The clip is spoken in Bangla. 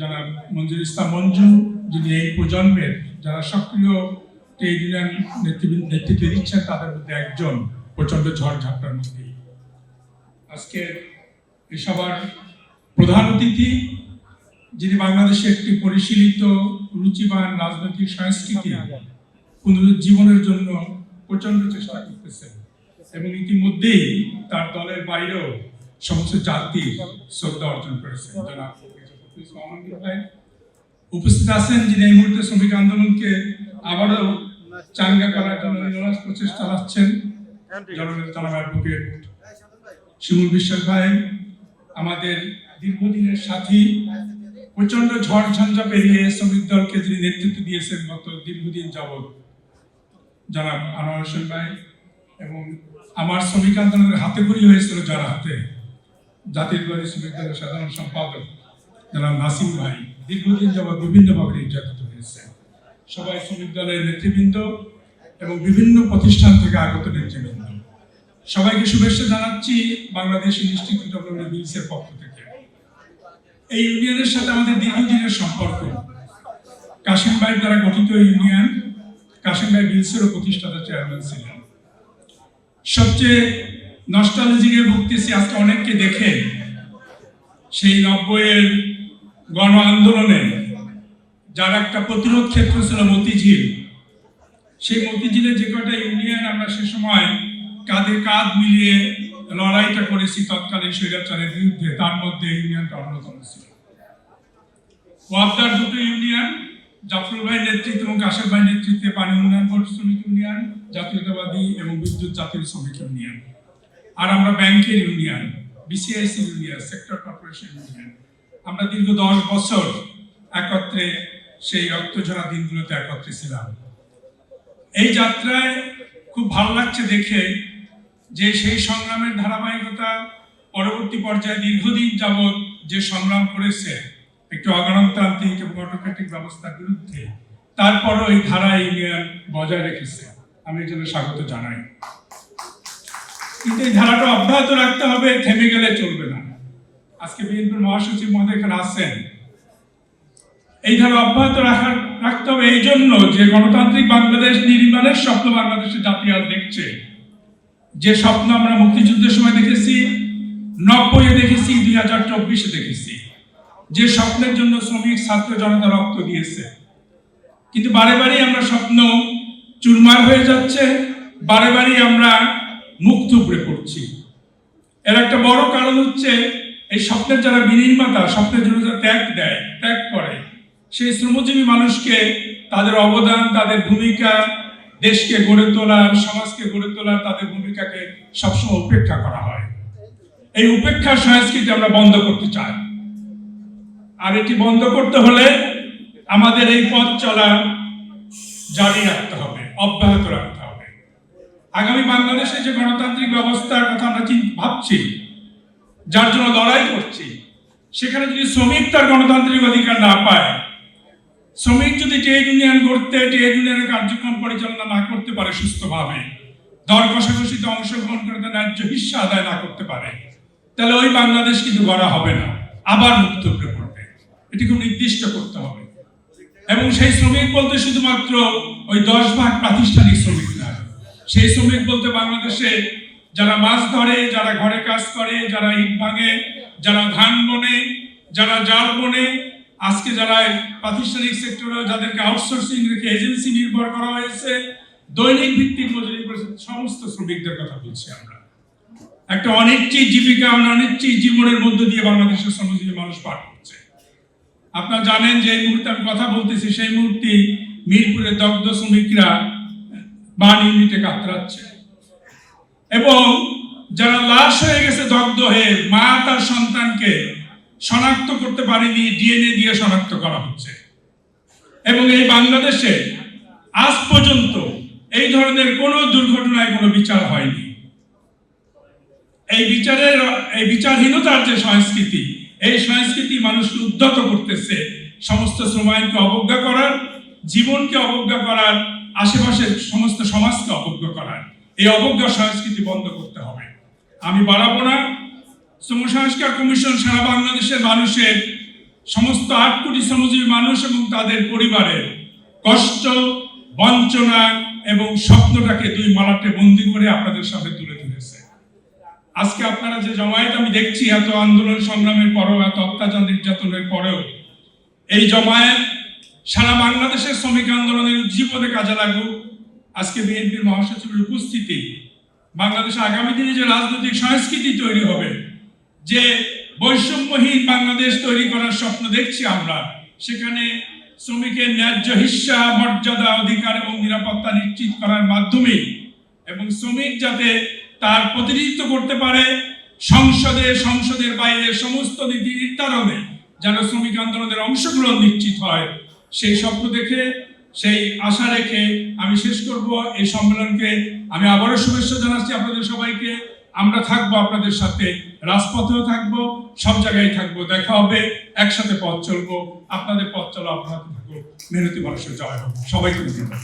যারা মঞ্জুর ইসলাম মঞ্জু, যিনি এই প্রজন্মের যারা সক্রিয় ট্রেড ইউনিয়ন নেতৃবৃন্দ নেতৃত্ব দিচ্ছেন, তাদের মধ্যে একজন প্রচণ্ড ঝড় ঝাপটার মধ্যেই। আজকে এই সবার প্রধান অতিথি, যিনি বাংলাদেশে একটি পরিশীলিত, রুচিবান রাজনৈতিক সংস্কৃতি পুনরুজ্জীবনের জন্য প্রচণ্ড চেষ্টা করতেছেন এবং ইতিমধ্যেই তার দলের বাইরেও সমস্ত জাতি শ্রদ্ধা অর্জন করেছেন। জনাব উপস্থিত আছেন যিনি এই মুহূর্তে শ্রমিক আন্দোলনকে আবারও চাঙ্গা করার জন্য প্রচেষ্টা চালাচ্ছেন, জননেতা শিমুল বিশ্বাস ভাই, আমাদের দীর্ঘদিনের সাথী প্রচণ্ড ঝড় ঝঞ্ঝা পেরিয়ে শ্রমিক দলকে যিনি নেতৃত্ব দিয়েছেন গত দীর্ঘদিন যাবৎ, জনাব আনোয়ার হোসেন ভাই এবং আমার শ্রমিক আন্দোলনের হাতে খড়ি হয়েছিল যার হাতে জাতির শ্রমিক দলের সাধারণ সম্পাদক। জনাব নাসিম ভাই দীর্ঘদিন যাবৎ বিভিন্নভাবে নির্যাতিত হয়েছে। সবাই দলের নেতৃবৃন্দ এবং বিভিন্ন প্রতিষ্ঠান থেকে আগত নেতৃবৃন্দ। সবাইকে শুভেচ্ছা জানাচ্ছি বাংলাদেশ ইনস্টিটিউট অফ বিলসের পক্ষ থেকে। এই ইউনিয়নের সাথে আমাদের দীর্ঘদিনের সম্পর্ক। কাশিম ভাই দ্বারা গঠিত ইউনিয়ন কাশিম ভাই বিলসেরও প্রতিষ্ঠাতা চেয়ারম্যান ছিলেন। সবচেয়ে নস্টালজিকে ভুগতেছি আজকে অনেককে দেখে। সেই নব্বইয়ের গণ আন্দোলনে যার একটা প্রতিরোধ ক্ষেত্র ছিল মতিঝিল, সেই মতিঝিলের যে কটা ইউনিয়ন আমরা সে সময় কাঁধে কাঁধ মিলিয়ে লড়াইটা করেছি তৎকালীন স্বৈরাচারের বিরুদ্ধে, তার মধ্যে ইউনিয়নটা অন্যতম ছিল। ওয়াবদার দুটো ইউনিয়ন জাফর ভাই নেতৃত্বে এবং কাশের ভাই নেতৃত্বে পানি উন্নয়ন বোর্ড শ্রমিক ইউনিয়ন, জাতীয়তাবাদী এবং বিদ্যুৎ জাতীয় শ্রমিক ইউনিয়ন। আর আমরা ব্যাংকের union, BCIC union, sector corporation union. আমরা দীর্ঘ দশ বছর একত্রে সেই রক্তঝরা দিনগুলোতে একত্রে ছিলাম। এই যাত্রায় খুব ভালো লাগছে দেখে যে সেই সংগ্রামের ধারাবাহিকতা পরবর্তী পর্যায়ে দীর্ঘদিন যাবৎ যে সংগ্রাম করেছে, একটু অগণতান্ত্রিক এবং অটোক্রেটিক ব্যবস্থার বিরুদ্ধে, তারপরও এই ধারা ইউনিয়ন বজায় রেখেছে। আমি এই জন্য স্বাগত জানাই। কিন্তু এই ধারাটা অব্যাহত রাখতে হবে, থেমে গেলে চলবে না। আজকে বিএনপির মহাসচিব মহোদয় এখানে আসছেন। এই অব্যাহত রাখার, রাখতে হবে এই জন্য যে গণতান্ত্রিক বাংলাদেশ নির্মাণের স্বপ্ন বাংলাদেশের জাতি আজ দেখছে। যে স্বপ্ন আমরা মুক্তিযুদ্ধের সময় দেখেছি, নব্বইয়ে দেখেছি, দুই হাজার চব্বিশে দেখেছি। যে স্বপ্নের জন্য শ্রমিক, ছাত্র জনতা রক্ত দিয়েছে। কিন্তু বারে বারেই আমরা স্বপ্ন চুরমার হয়ে যাচ্ছে, বারে বারেই আমরা মুখ থুবড়ে পড়ছি। এর একটা বড় কারণ হচ্ছে এই স্বপ্নের যারা বিনির্মাতা, স্বপ্নের জন্য যারা ত্যাগ দেয়, ত্যাগ করে, সেই শ্রমজীবী মানুষকে তাদের অবদান, তাদের ভূমিকা, দেশকে গড়ে তোলার, সমাজকে গড়ে তোলার তাদের ভূমিকাকে সবসময় উপেক্ষা করা হয়। এই উপেক্ষার সংস্কৃতি আমরা বন্ধ করতে চাই। আর এটি বন্ধ করতে হলে আমাদের এই পথ চলা জারি রাখতে হবে, অব্যাহত রাখতে হবে। আগামী বাংলাদেশে যে গণতান্ত্রিক ব্যবস্থার কথা আমরা ভাবছি যার জন্য লড়াই করছি। সেখানে যদি শ্রমিক তার গণতান্ত্রিক অধিকার না পায়, শ্রমিক যদি ট্রেড ইউনিয়ন করতে ট্রেড ইউনিয়নের কার্যক্রম পরিচালনা না করতে পারে সুস্থভাবে দর কষাকষিতে অংশগ্রহণ করে তার ন্যায্য হিস্সা আদায় না করতে পারে, তাহলে ওই বাংলাদেশ কিন্তু গড়া হবে না, আবার মুক্ত উপরে পড়বে। এটি খুব নির্দিষ্ট করতে হবে। এবং সেই শ্রমিক বলতে শুধুমাত্র ওই দশ ভাগ প্রাতিষ্ঠানিক শ্রমিক না সেই শ্রমিক বলতে বাংলাদেশে যারা মাছ ধরে, যারা ঘরে কাজ করে, যারা ইট ভাঙে, যারা ধান বনে, যারা জাল বনে, আজকে যারা প্রাতিষ্ঠানিক সেক্টরে যাদেরকে আউটসোর্সিং রেখে এজেন্সি নির্ভর করা হয়েছে, দৈনিক ভিত্তিক মজুরি সমস্ত শ্রমিকদের কথা বলছি আমরা। একটা অনিশ্চিত জীবিকা আমরা অনিশ্চিত জীবনের মধ্য দিয়ে বাংলাদেশের শ্রমজীবী মানুষ পার করছে আপনারা জানেন যে এই মুহূর্তে আমি কথা বলতেছি, সেই মুহূর্তে মিরপুরের দগ্ধ শ্রমিকরা বান ইউনিটে কাতরাচ্ছে। এবং যারা লাশ হয়ে গেছে দগ্ধ হয়ে মা তার সন্তানকে শনাক্ত করতে পারেনি, ডিএনএ দিয়ে শনাক্ত করা হচ্ছে। এবং এই বাংলাদেশে আজ পর্যন্ত এই ধরনের কোনো দুর্ঘটনায় কোনো বিচার হয়নি। এই বিচারের, এই বিচারহীনতার যে সংস্কৃতি, এই সংস্কৃতি মানুষকে উদ্ধত করতেছে, সমস্ত শ্রম অবজ্ঞা করার, জীবনকে অবজ্ঞা করার, আশেপাশের সমস্ত সমাজকে অবজ্ঞা করার। এই অবজ্ঞা সংস্কৃতি বন্ধ করতে হবে। আমি বাড়াবো না। শ্রম সংস্কার কমিশন সারা বাংলাদেশের মানুষের সমস্ত আট কোটি শ্রমজীবী মানুষ এবং তাদের পরিবারের কষ্ট, বঞ্চনা এবং স্বপ্নটাকে দুই মালাটে বন্দি করে আপনাদের সামনে তুলে ধরেছে। আজকে আপনারা যে জমায়েত আমি দেখছি, এত আন্দোলন সংগ্রামের পরেও, এত অত্যাচার নির্যাতনের পরেও, এই জমায়েত সারা বাংলাদেশের শ্রমিক আন্দোলনের উজ্জীবনে কাজে লাগুক। আজকে বিএনপির মহাসচিবের উপস্থিতি, বাংলাদেশে আগামী দিনে যে রাজনৈতিক সংস্কৃতি তৈরি হবে, যে বৈষম্যহীন বাংলাদেশ তৈরি করার স্বপ্ন দেখছি আমরা, সেখানে শ্রমিকের ন্যায্য হিস্সা মর্যাদা, অধিকার এবং নিরাপত্তা নিশ্চিত করার মাধ্যমে এবং শ্রমিক যাতে তার প্রতিনিধিত্ব করতে পারে, সংসদে, সংসদের বাইরে সমস্ত নীতি নির্ধারণে যেন শ্রমিক আন্দোলনের অংশগ্রহণ নিশ্চিত হয়, সেই স্বপ্ন দেখে সেই আশা রেখে আমি শেষ করব এই সম্মেলনকে। আমি আবারও শুভেচ্ছা জানাচ্ছি আপনাদের সবাইকে। আমরা থাকব আপনাদের সাথে, রাজপথেও থাকব, সব জায়গায় থাকব, দেখা হবে, একসাথে পথ চলবো, আপনাদের পথ চলো আপনাদের থাকব মেহনতি মানুষের জয় হবে সবাইকে ধন্যবাদ।